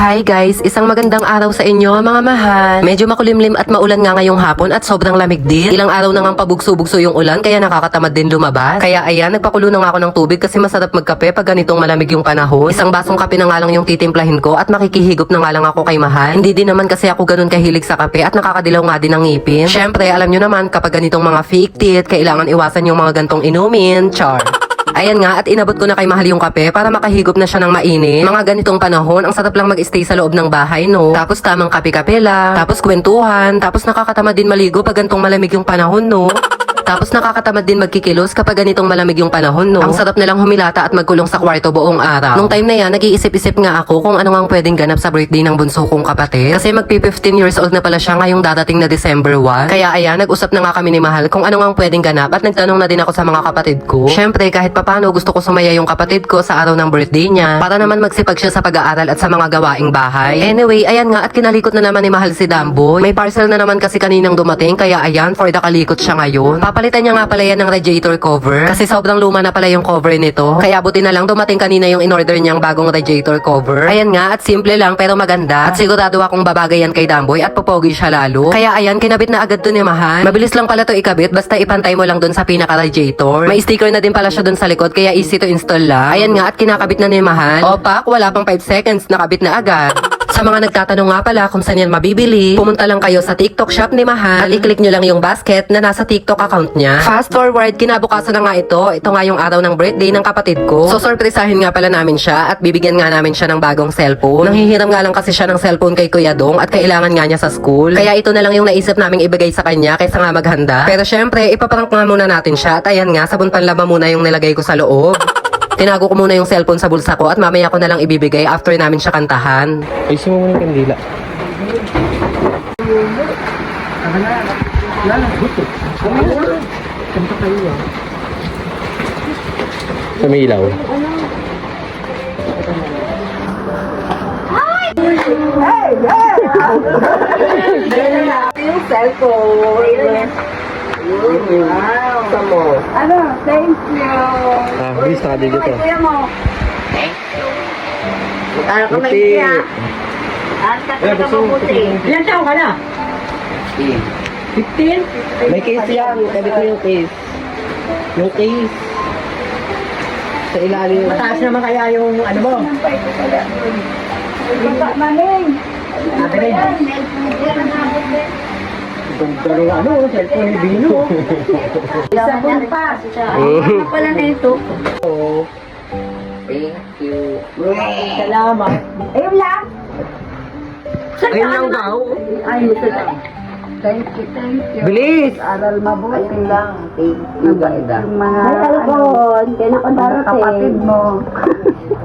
Hi guys, isang magandang araw sa inyo mga mahal. Medyo makulimlim at maulan nga ngayong hapon at sobrang lamig din. Ilang araw na nga pabugso-bugso yung ulan kaya nakakatamad din lumabas. Kaya ayan, nagpakulo na nga ako ng tubig kasi masarap magkape pag ganitong malamig yung panahon. Isang basong kape na nga lang yung titimplahin ko at makikihigop na nga lang ako kay mahal. Hindi din naman kasi ako ganun kahilig sa kape at nakakadilaw nga din ng ngipin. Syempre, alam nyo naman kapag ganitong mga fake tit, kailangan iwasan yung mga gantong inumin. Char. Ayan nga, at inabot ko na kay Mahal yung kape para makahigop na siya ng mainit. Mga ganitong panahon, ang sarap lang mag-stay sa loob ng bahay, no? Tapos tamang kape-kape lang, tapos kwentuhan, tapos nakakatamad din maligo pag gantong malamig yung panahon, no? Tapos nakakatamad din magkikilos kapag ganitong malamig yung panahon, no? Ang sarap na lang humilata at magkulong sa kwarto buong araw. Nung time na yan, nag-iisip-isip nga ako kung ano nga pwedeng ganap sa birthday ng bunso kong kapatid. Kasi magpi-15 years old na pala siya ngayong dadating na December 1. Kaya ayan, nag-usap na nga kami ni Mahal kung ano nga pwedeng ganap at nagtanong na din ako sa mga kapatid ko. Syempre, kahit papano gusto ko sumaya yung kapatid ko sa araw ng birthday niya para naman magsipag siya sa pag-aaral at sa mga gawaing bahay. Anyway, ayan nga at kinalikot na naman ni Mahal si Damboy. May parcel na naman kasi kaninang dumating kaya ayan, for the kalikot siya ngayon. Papalitan niya nga pala yan ng radiator cover kasi sobrang luma na pala yung cover nito. Kaya buti na lang dumating kanina yung in-order niyang bagong radiator cover. Ayan nga at simple lang pero maganda. At sigurado akong babagay yan kay Damboy at popogi siya lalo. Kaya ayan, kinabit na agad to ni Mahal. Mabilis lang pala to ikabit basta ipantay mo lang dun sa pinaka-radiator. May sticker na din pala siya dun sa likod kaya easy to install lang. Ayan nga at kinakabit na ni Mahal. Opak, wala pang 5 seconds, nakabit na agad. Sa mga nagtatanong nga pala kung saan yan mabibili, pumunta lang kayo sa TikTok shop ni Mahal at i-click nyo lang yung basket na nasa TikTok account niya. Fast forward, kinabukasan na nga ito. Ito nga yung araw ng birthday ng kapatid ko. So, sorpresahin nga pala namin siya at bibigyan nga namin siya ng bagong cellphone. Nanghihiram nga lang kasi siya ng cellphone kay Kuya Dong at kailangan nga niya sa school. Kaya ito na lang yung naisip naming ibigay sa kanya kaysa nga maghanda. Pero syempre, ipaprank nga muna natin siya at ayan nga, sabon panlaba muna yung nilagay ko sa loob. Tinago ko muna yung cellphone sa bulsa ko at mamaya ko na lang ibibigay after namin siya kantahan. Ayusin mo muna yung kandila. Sa may ilaw. Yung cellphone. Wow. Samo. Ano? Thank you. Ah, bis nakabili Kay to. kuya mo. Ano ka may Buti. siya? Ang kata ka mabuti. Ilan taon ka na? 15? May case yan. Kabit mo yung case. Yung case. Sa ilalim. Mataas naman kaya yung ano mo? Baba, maning. Ano ba yan? Ganda ng ano, cellphone ni Bino. Sabon pa. Ano pala na ito? Oh. Thank you. Salamat. Ayun lang. Ayun lang daw. Ay, ito lang. Thank you, thank you. Bilis! Aral mabuti lang. Thank you, ganda. Yung mga, ano, Ay, cellphone. Kaya mga nakadarating. kapatid mo.